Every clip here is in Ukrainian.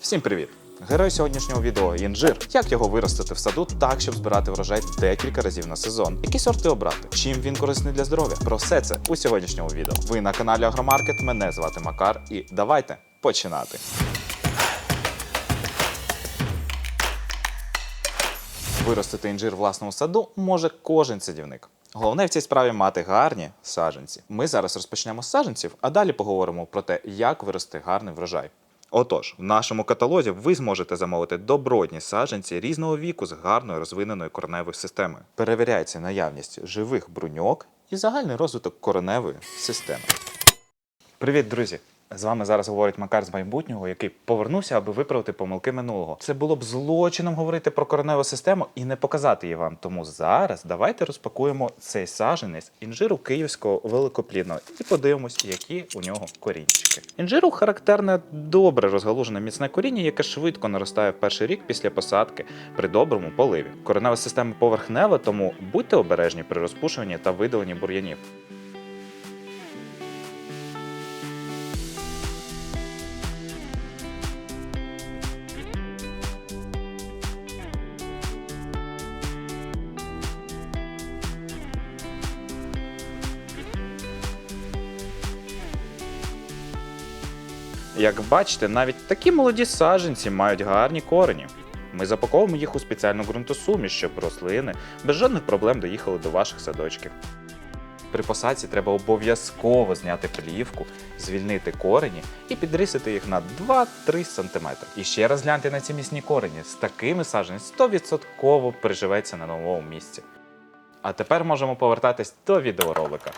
Всім привіт! Герой сьогоднішнього відео інжир. Як його виростити в саду так, щоб збирати врожай декілька разів на сезон? Які сорти обрати? Чим він корисний для здоров'я? Про все це у сьогоднішньому відео. Ви на каналі Агромаркет. Мене звати Макар, і давайте починати. Виростити інжир власному саду може кожен садівник. Головне в цій справі мати гарні саджанці. Ми зараз розпочнемо з саджанців, а далі поговоримо про те, як вирости гарний врожай. Отож, в нашому каталозі ви зможете замовити добротні саджанці різного віку з гарною розвиненою кореневою системою. Перевіряється наявність живих бруньок і загальний розвиток кореневої системи. Привіт, друзі! З вами зараз говорить Макар з майбутнього, який повернувся, аби виправити помилки минулого. Це було б злочином говорити про кореневу систему і не показати її вам. Тому зараз давайте розпакуємо цей саджанець інжиру київського великоплідного і подивимось, які у нього корінчики. Інжиру характерне добре розгалужене міцне коріння, яке швидко наростає в перший рік після посадки при доброму поливі. Коренева система поверхнева, тому будьте обережні при розпушуванні та видаленні бур'янів. Як бачите, навіть такі молоді саджанці мають гарні корені. Ми запаковуємо їх у спеціальну ґрунтосуміш, щоб рослини без жодних проблем доїхали до ваших садочків. При посадці треба обов'язково зняти плівку, звільнити корені і підрисити їх на 2-3 см. І ще раз гляньте на ці міцні корені. З такими саджанець 100% приживеться на новому місці. А тепер можемо повертатись до відеоролика.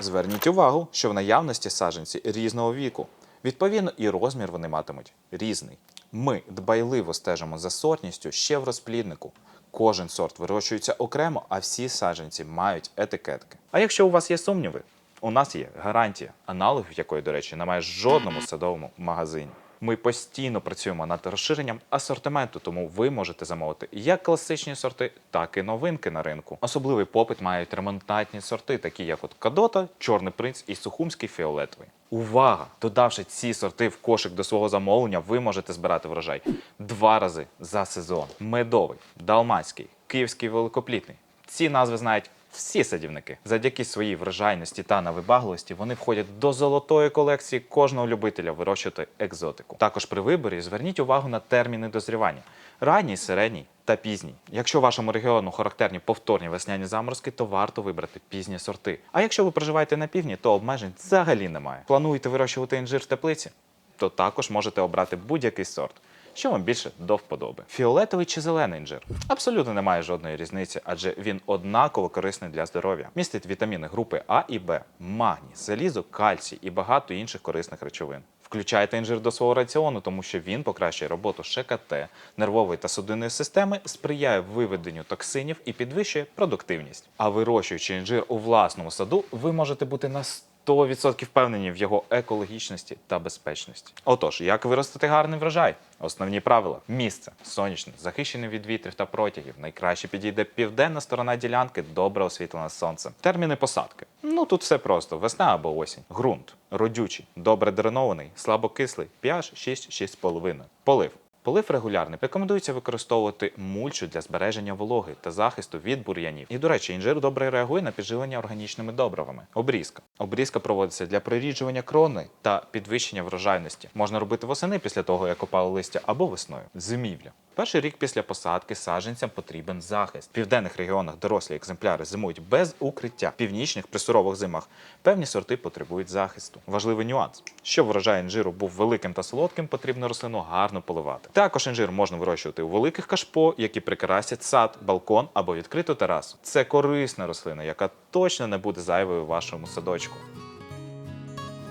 Зверніть увагу, що в наявності саджанці різного віку. Відповідно, і розмір вони матимуть різний. Ми дбайливо стежимо за сортністю ще в розпліднику. Кожен сорт вирощується окремо, а всі саджанці мають етикетки. А якщо у вас є сумніви, у нас є гарантія, аналогів якої, до речі, немає в жодному садовому магазині. Ми постійно працюємо над розширенням асортименту, тому ви можете замовити як класичні сорти, так і новинки на ринку. Особливий попит мають ремонтантні сорти, такі як от Кадота, Чорний принц і Сухумський фіолетовий. Увага! Додавши ці сорти в кошик до свого замовлення, ви можете збирати врожай два рази за сезон. Медовий, далмацький, київський великоплітний. Ці назви знають всі садівники. Завдяки своїй врожайності та навибагливості вони входять до золотої колекції кожного любителя вирощувати екзотику. Також при виборі зверніть увагу на терміни дозрівання: ранній, середній та пізній. Якщо вашому регіону характерні повторні весняні заморозки, то варто вибрати пізні сорти. А якщо ви проживаєте на півдні, то обмежень взагалі немає. Плануєте вирощувати інжир в теплиці? То також можете обрати будь-який сорт. Що вам більше до вподоби? Фіолетовий чи зелений інжир? Абсолютно немає жодної різниці, адже він однаково корисний для здоров'я. Містить вітаміни групи А і Б, магній, залізо, кальцій і багато інших корисних речовин. Включайте інжир до свого раціону, тому що він покращує роботу ШКТ, нервової та судинної системи, сприяє виведенню токсинів і підвищує продуктивність. А вирощуючи інжир у власному саду, ви можете бути на 100% впевнені в його екологічності та безпечності. Отож, як виростити гарний врожай? Основні правила: місце сонячне, захищене від вітрів та протягів. Найкраще підійде південна сторона ділянки, добре освітлена сонцем. Терміни посадки. Ну тут все просто: весна або осінь. Ґрунт родючий, добре дренований, слабокислий, pH 6-6,5. Полив. Полив регулярний. Рекомендується використовувати мульчу для збереження вологи та захисту від бур'янів. І, до речі, інжир добре реагує на підживлення органічними добривами. Обрізка. Обрізка проводиться для приріджування крони та підвищення врожайності. Можна робити восени після того, як опало листя, або весною. Зимівля. Перший рік після посадки саджанцям потрібен захист. В південних регіонах дорослі екземпляри зимують без укриття. В північних при сурових зимах певні сорти потребують захисту. Важливий нюанс: щоб врожай інжиру був великим та солодким, потрібно рослину гарно поливати. Також інжир можна вирощувати у великих кашпо, які прикрасять сад, балкон або відкриту терасу. Це корисна рослина, яка точно не буде зайвою вашому садочку.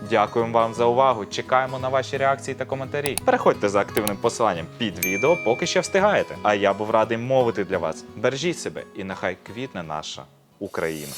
Дякуємо вам за увагу. Чекаємо на ваші реакції та коментарі. Переходьте за активним посиланням під відео, поки ще встигаєте. А я був радий мовити для вас. Бережіть себе і нехай квітне наша Україна.